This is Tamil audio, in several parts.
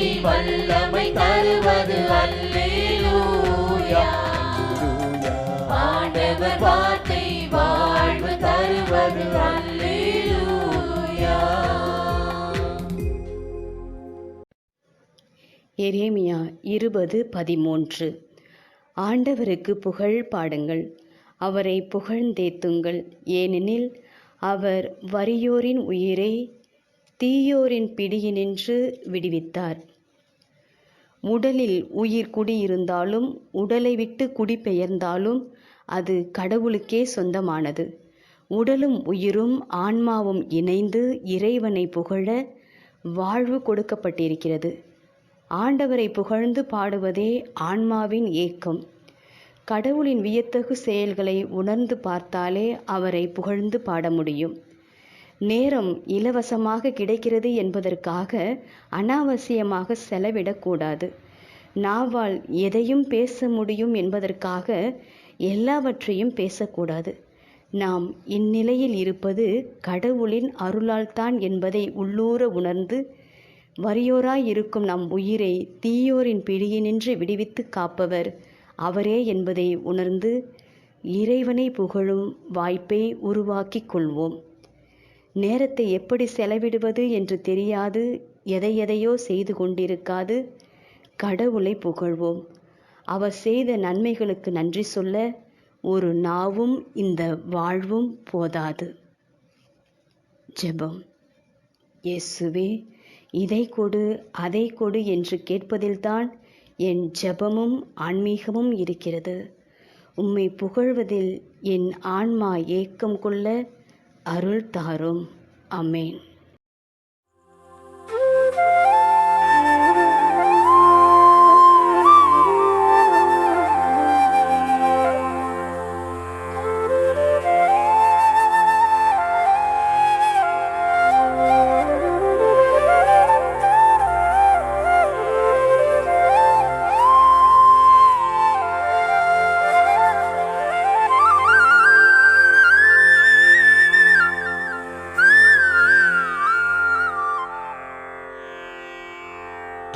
வல்லமை தருவது அல்லேலூயா. ஆண்டவர் வார்த்தை வாழ்வு தருவது அல்லேலூயா. எரேமியா இருபது பதிமூன்று. ஆண்டவருக்கு புகழ் பாடுங்கள். அவரை புகழ்ந்தேத்துங்கள். ஏனெனில் அவர் வறியோரின் உயிரை தீயோரின் பிடியினின்று விடுவித்தார். உடலில் உயிர் குடியிருந்தாலும் உடலை விட்டு குடிபெயர்ந்தாலும் அது கடவுளுக்கே சொந்தமானது. உடலும் உயிரும் ஆன்மாவும் இணைந்து இறைவனை புகழ வாழ்வு கொடுக்கப்பட்டிருக்கிறது. ஆண்டவரை புகழ்ந்து பாடுவதே ஆன்மாவின் ஏக்கம். கடவுளின் வியத்தகு செயல்களை உணர்ந்து பார்த்தாலே அவரை புகழ்ந்து பாட முடியும். நேரம் இலவசமாக கிடைக்கிறது என்பதற்காக அனாவசியமாக செலவிடக்கூடாது. நாவால் எதையும் பேச முடியும் என்பதற்காக எல்லாவற்றையும் பேசக்கூடாது. நாம் இந்நிலையில் இருப்பது கடவுளின் அருளால்தான் என்பதை உள்ளூர உணர்ந்து வறியோராய் இருக்கும் நம் உயிரை தீயோரின் பிடியினின்று விடுவித்து காப்பவர் அவரே என்பதை உணர்ந்து இறைவனை புகழும் வாய்ப்பை உருவாக்கிக் கொள்வோம். நேரத்தை எப்படி செலவிடுவது என்று தெரியாது எதை எதையோ செய்து கொண்டிருக்காது. கடவுளை புகழ்வோம். அவர் செய்த நன்மைகளுக்கு நன்றி சொல்ல ஒரு நாவும் இந்த வாழ்வும் போதாது. ஜெபம். இயேசுவே இதை கொடு அதை கொடு என்று கேட்பதில்தான் என் ஜெபமும் ஆன்மீகமும் இருக்கிறது. உம்மை புகழ்வதில் என் ஆன்மா ஏக்கம் கொள்ள அருள் தாரும். அமேன்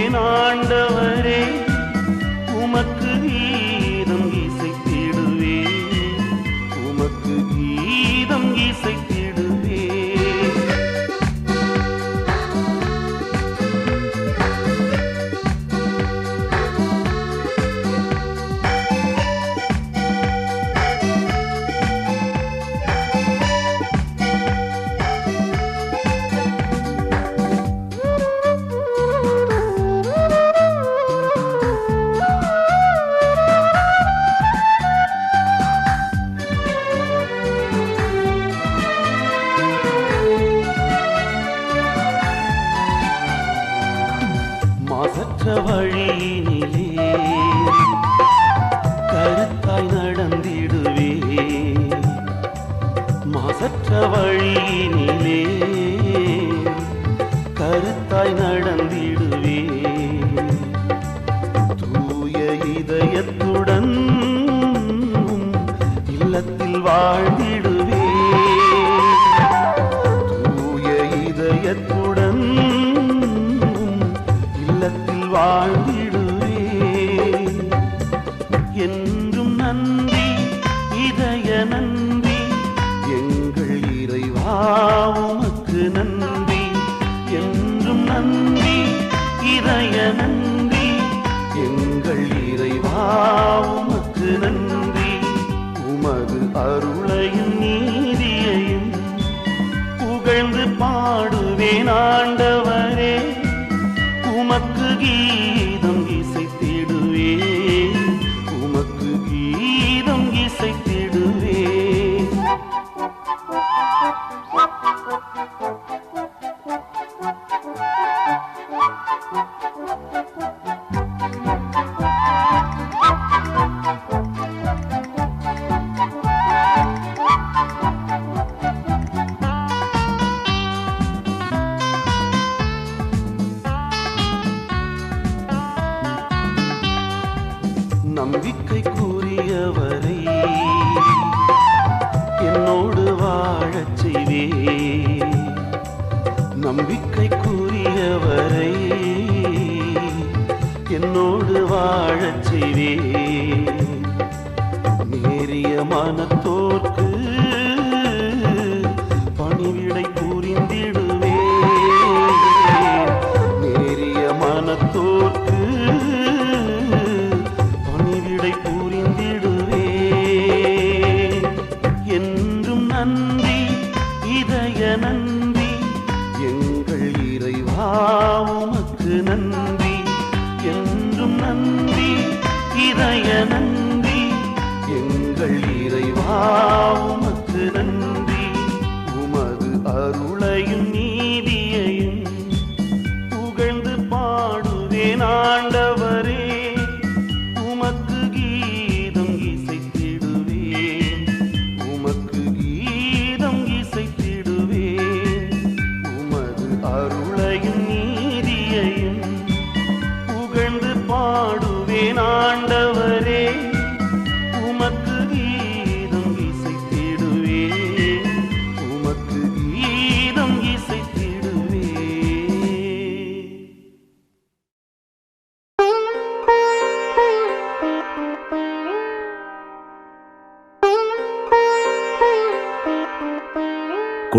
பாடுவேன் கிருபையும் நீதியையும் புகழ்ந்து பாடுவேன் ஆண்டவரே. உமக்கு கீதம் நம்பிக்கைக்குரியவரை என்னோடு வாழச் செய்வே நேரிய மனத்தோர்க்கு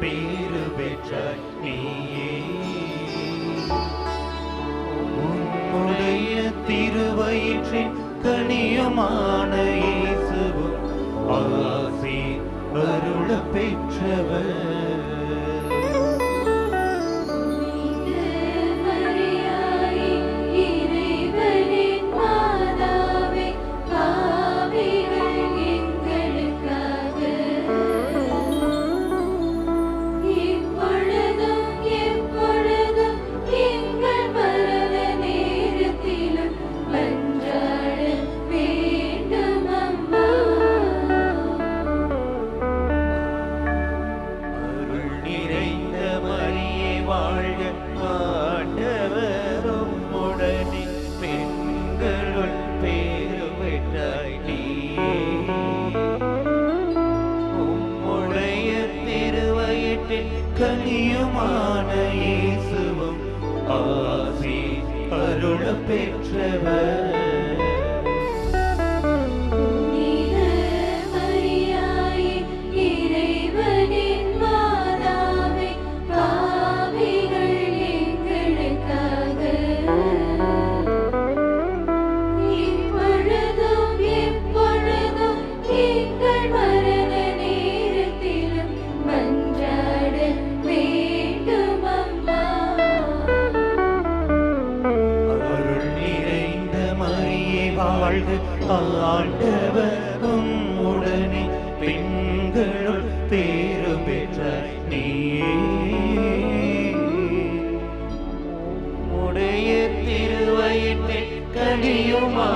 பேரு பெற்ற நீயே. உன்னுடைய திருவயிற்றின் கனியமான இயேசுவும் ஆசி அருள பெற்றவர். அழியுமா